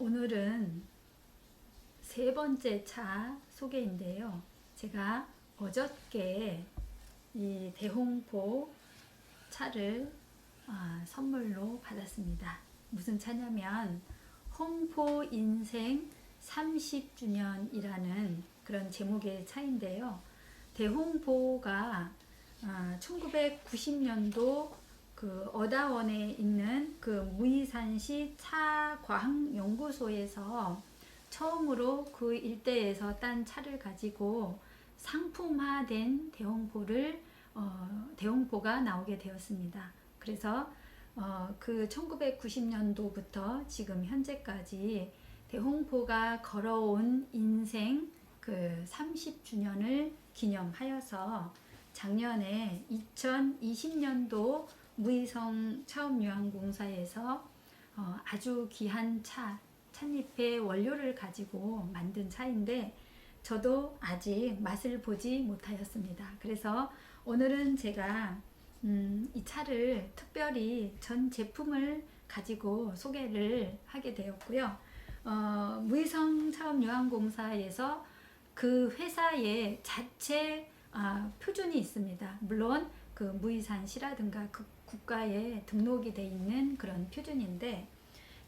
오늘은 세 번째 차 소개인데요. 제가 어저께 이 대홍포 차를 아, 선물로 받았습니다. 무슨 차냐면 홍포 인생 30주년이라는 그런 제목의 차인데요. 대홍포가 아, 1990년도 그 어다원에 있는 그 무 이산시 차과학연구소에서 처음으로 그 일대에서 딴 차를 가지고 상품화된 대홍포를 어, 대홍포가 나오게 되었습니다. 그래서 어, 그 1990년도부터 지금 현재까지 대홍포가 걸어온 인생 그 30주년을 기념하여서 작년에 2020년도 무이성 차업유한공사에서 어, 아주 귀한 차, 찻잎의 원료를 가지고 만든 차인데 저도 아직 맛을 보지 못하였습니다. 그래서 오늘은 제가 음, 이 차를 특별히 전 제품을 가지고 소개를 하게 되었고요. 어, 무이성 차업유한공사에서 그 회사의 자체 아, 표준이 있습니다. 물론 그 무이산시라든가 그 국가에 등록이 돼 있는 그런 표준인데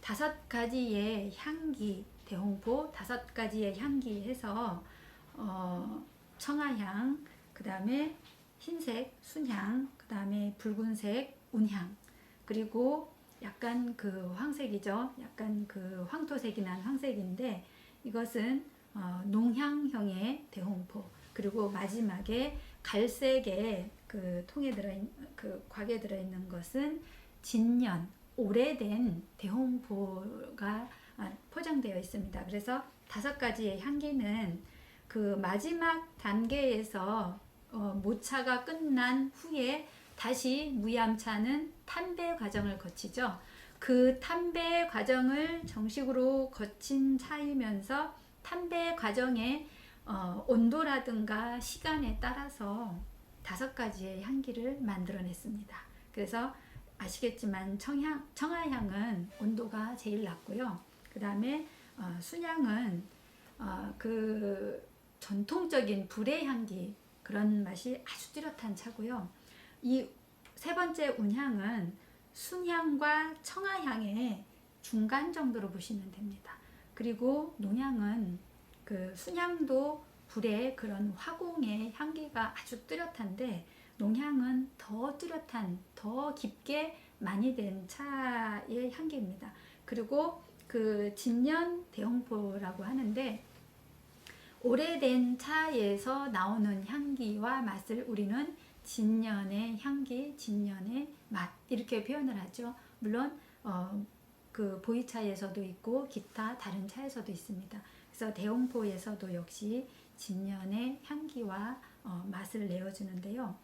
다섯 가지의 향기 대홍포 다섯 가지의 향기 해서 어, 청아향 그 다음에 흰색 순향 그 다음에 붉은색 운향. 그리고 약간 그 황색이죠. 약간 그 황토색이 난 황색인데 이것은 어, 농향형의 대홍포. 그리고 마지막에 갈색의 그 통에 들어 그 곽에 들어 있는 것은 진년 오래된 대홍포가 아, 포장되어 있습니다. 그래서 다섯 가지의 향기는 그 마지막 단계에서 어, 모차가 끝난 후에 다시 무얌차는 탄배 과정을 거치죠. 그 탄배 과정을 정식으로 거친 차이면서 탄배 과정에 어, 온도라든가 시간에 따라서 다섯 가지의 향기를 만들어냈습니다. 그래서 아시겠지만 청향, 청아향은 온도가 제일 낮고요. 그 다음에 어, 순향은 어, 그 전통적인 불의 향기 그런 맛이 아주 뚜렷한 차고요. 이 세 번째 운향은 순향과 청아향의 중간 정도로 보시면 됩니다. 그리고 농향은 그 순향도 불의 그런 화공의 향기가 아주 뚜렷한데 농향은 더 뚜렷한 더 깊게 많이 된 차의 향기입니다. 그리고 그 진년 대홍포라고 하는데 오래된 차에서 나오는 향기와 맛을 우리는 진년의 향기, 진년의 맛 이렇게 표현을 하죠. 물론 어, 그 보이차에서도 있고 기타 다른 차에서도 있습니다. 그래서 대홍포에서도 역시 진년의 향기와 어, 맛을 내어주는데요.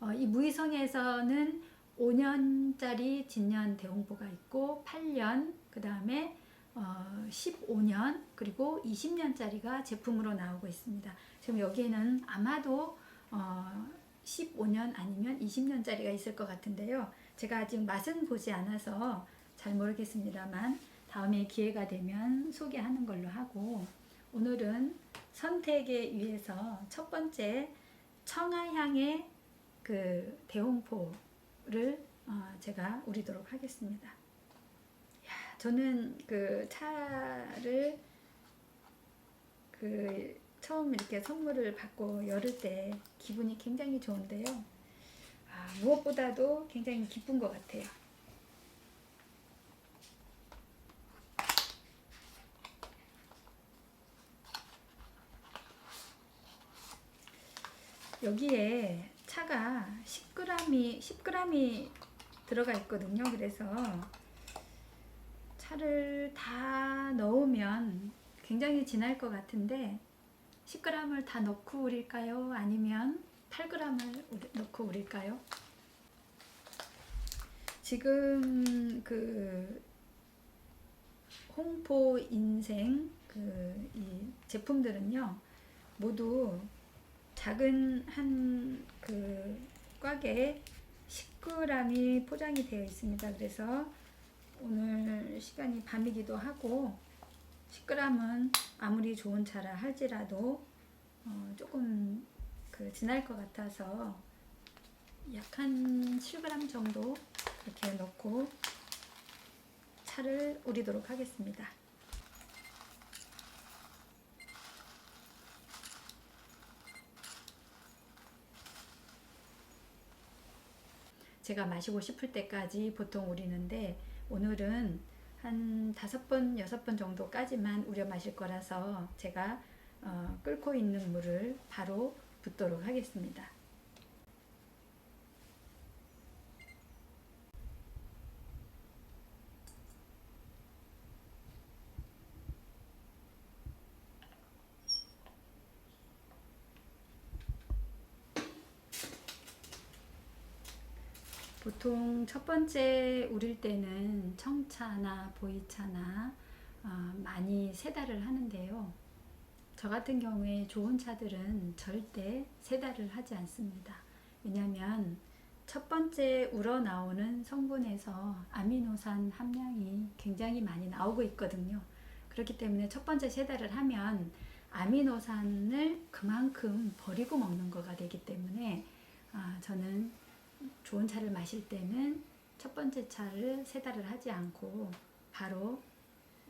어, 이 무의성에서는 5년짜리 진년 대홍포가 있고 8년 그 다음에 어, 15년 그리고 20년짜리가 제품으로 나오고 있습니다. 지금 여기에는 아마도 어, 15년 아니면 20년짜리가 있을 것 같은데요. 제가 아직 맛은 보지 않아서 잘 모르겠습니다만 다음에 기회가 되면 소개하는 걸로 하고 오늘은 선택에 의해서 첫 번째 청아향의 그 대홍포를 어, 제가 우리도록 하겠습니다. 야, 저는 그 차를 그 처음 이렇게 선물을 받고 열을 때 기분이 굉장히 좋은데요. 아, 무엇보다도 굉장히 기쁜 것 같아요. 여기에 차가 10g이 10g이 들어가 있거든요. 그래서 차를 다 넣으면 굉장히 진할 것 같은데 10g을 다 넣고 우릴까요? 아니면 8g을 넣고 우릴까요? 지금 그 홍포 인생 그 이 제품들은요 모두 작은 한 그 꽉에 10g이 포장이 되어 있습니다. 그래서 오늘 시간이 밤이기도 하고 10g은 아무리 좋은 차라 할지라도 어, 조금 그 진할 것 같아서 약 한 7g 정도 이렇게 넣고 차를 우리도록 하겠습니다. 제가 마시고 싶을 때까지 보통 우리는데 오늘은 한 다섯 번, 여섯 번 정도까지만 우려 마실 거라서 제가 어, 끓고 있는 물을 바로 붓도록 하겠습니다. 보통 첫 번째 우릴 때는 청차나 보이차나 어, 많이 세달을 하는데요. 저 같은 경우에 좋은 차들은 절대 세달을 하지 않습니다. 왜냐하면 첫 번째 우러나오는 성분에서 아미노산 함량이 굉장히 많이 나오고 있거든요. 그렇기 때문에 첫 번째 세달을 하면 아미노산을 그만큼 버리고 먹는 거가 되기 때문에 아, 저는 좋은 차를 마실 때는 첫 번째 차를 세달을 하지 않고 바로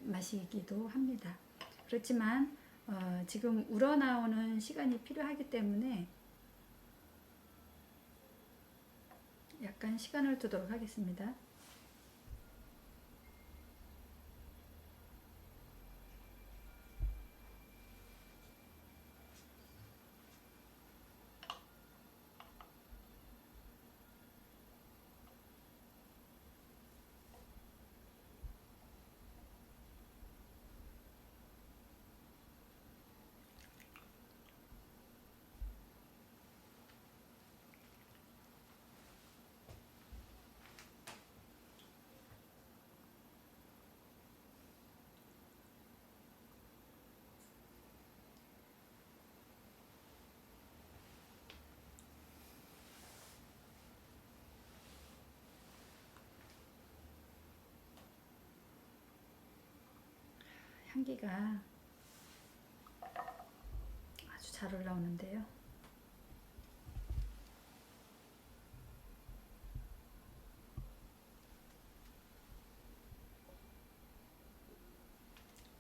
마시기도 합니다. 그렇지만 어, 지금 우러나오는 시간이 필요하기 때문에 약간 시간을 두도록 하겠습니다. 향기가 아주 잘 올라오는데요.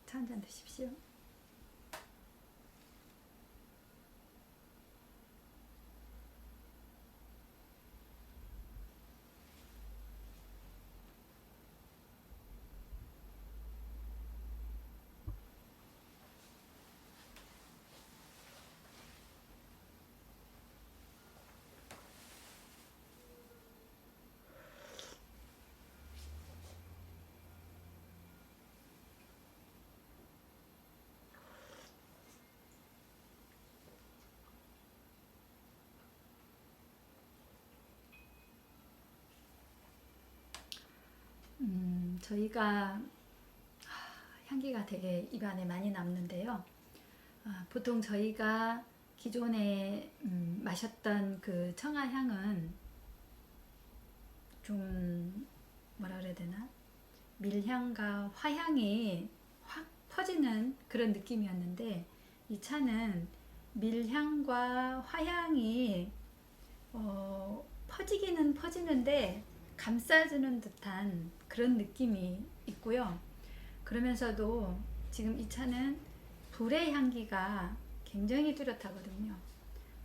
차 한잔 드십시오. 저희가 향기가 되게 입안에 많이 남는데요. 아, 보통 저희가 기존에 음, 마셨던 그 청아향은 좀 뭐라 그래야 되나 밀향과 화향이 확 퍼지는 그런 느낌이었는데 이 차는 밀향과 화향이 어, 퍼지기는 퍼지는데 감싸주는 듯한 그런 느낌이 있고요. 그러면서도 지금 이 차는 불의 향기가 굉장히 뚜렷하거든요.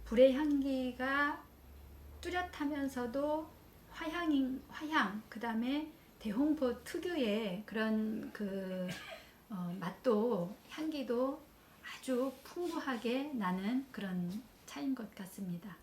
불의 향기가 뚜렷하면서도 화향인 화향 그 다음에 대홍포 특유의 그런 그 어, 맛도 향기도 아주 풍부하게 나는 그런 차인 것 같습니다.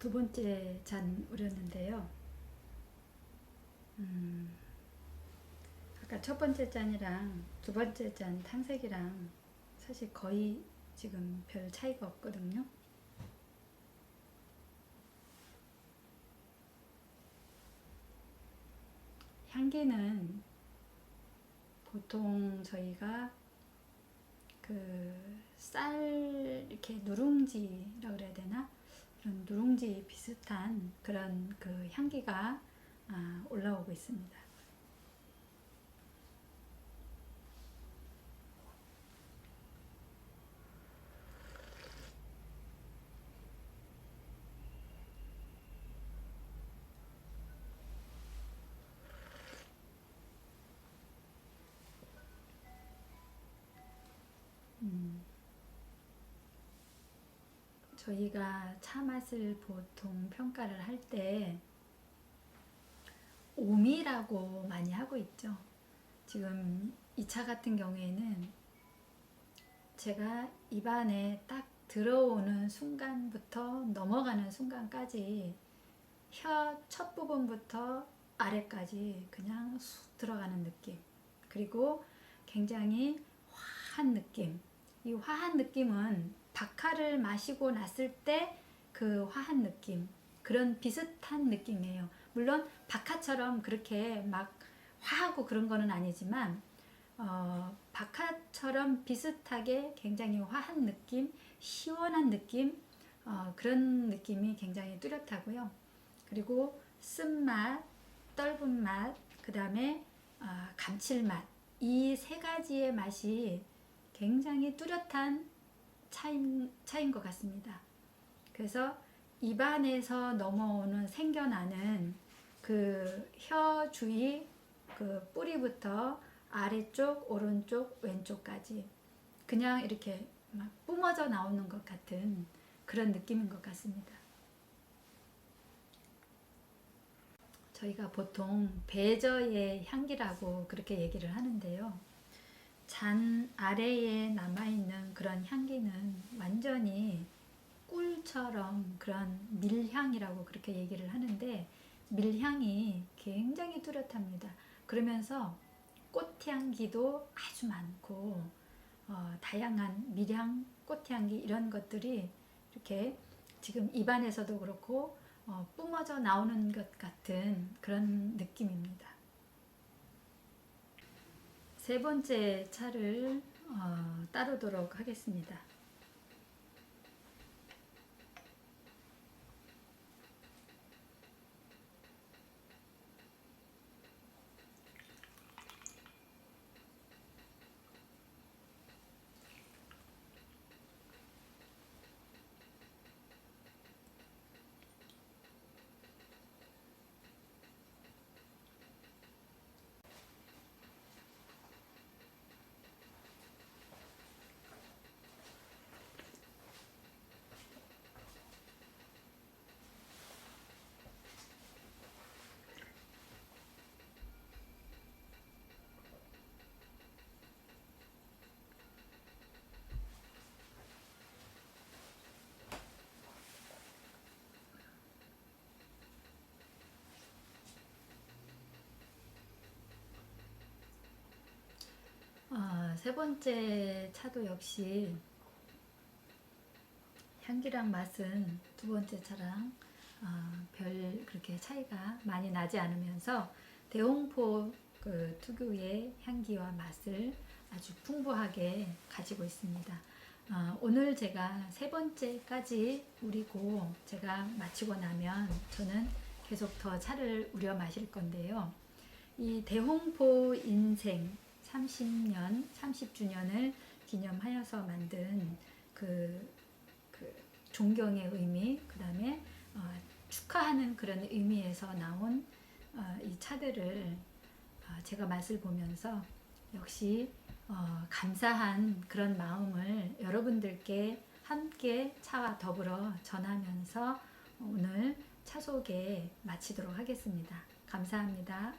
두 번째 잔 우렸는데요. 음, 아까 첫 번째 잔이랑 두 번째 잔 탄색이랑 사실 거의 지금 별 차이가 없거든요. 향기는 보통 저희가 그 쌀 이렇게 누룽지라 그래야 되나 그런 누룽지 비슷한 그런 그 향기가 아, 올라오고 있습니다. 저희가 차 맛을 보통 평가를 할 때 오미라고 많이 하고 있죠. 지금 이 차 같은 경우에는 제가 입안에 딱 들어오는 순간부터 넘어가는 순간까지 혀 첫 부분부터 아래까지 그냥 쑥 들어가는 느낌. 그리고 굉장히 화한 느낌. 이 화한 느낌은 박하를 마시고 났을 때 그 화한 느낌 그런 비슷한 느낌이에요. 물론 박하처럼 그렇게 막 화하고 그런 거는 아니지만 어, 박하처럼 비슷하게 굉장히 화한 느낌, 시원한 느낌 어, 그런 느낌이 굉장히 뚜렷하고요. 그리고 쓴맛, 떫은 맛, 그 다음에 어, 감칠맛 이 세 가지의 맛이 굉장히 뚜렷한 차인, 차인 것 같습니다. 그래서 입안에서 넘어오는 생겨나는 그 혀 주위 그 뿌리부터 아래쪽, 오른쪽, 왼쪽까지 그냥 이렇게 막 뿜어져 나오는 것 같은 그런 느낌인 것 같습니다. 저희가 보통 배저의 향기라고 그렇게 얘기를 하는데요. 잔 아래에 남아있는 그런 향기는 완전히 꿀처럼 그런 밀향이라고 그렇게 얘기를 하는데 밀향이 굉장히 뚜렷합니다. 그러면서 꽃향기도 아주 많고 어, 다양한 밀향, 꽃향기 이런 것들이 이렇게 지금 입안에서도 그렇고 어, 뿜어져 나오는 것 같은 그런 느낌입니다. 세 번째 차를 어, 따르도록 하겠습니다. 아, 세 번째 차도 역시 향기랑 맛은 두 번째 차랑 아, 별 그렇게 차이가 많이 나지 않으면서 대홍포 그 특유의 향기와 맛을 아주 풍부하게 가지고 있습니다. 아, 오늘 제가 세 번째까지 우리고 제가 마치고 나면 저는 계속 더 차를 우려 마실 건데요. 이 대홍포 인생 30년, 30주년을 기념하여서 만든 그, 그 존경의 의미, 그 다음에 어, 축하하는 그런 의미에서 나온 어, 이 차들을 어, 제가 맛을 보면서 역시 어, 감사한 그런 마음을 여러분들께 함께 차와 더불어 전하면서 오늘 차 소개 마치도록 하겠습니다. 감사합니다.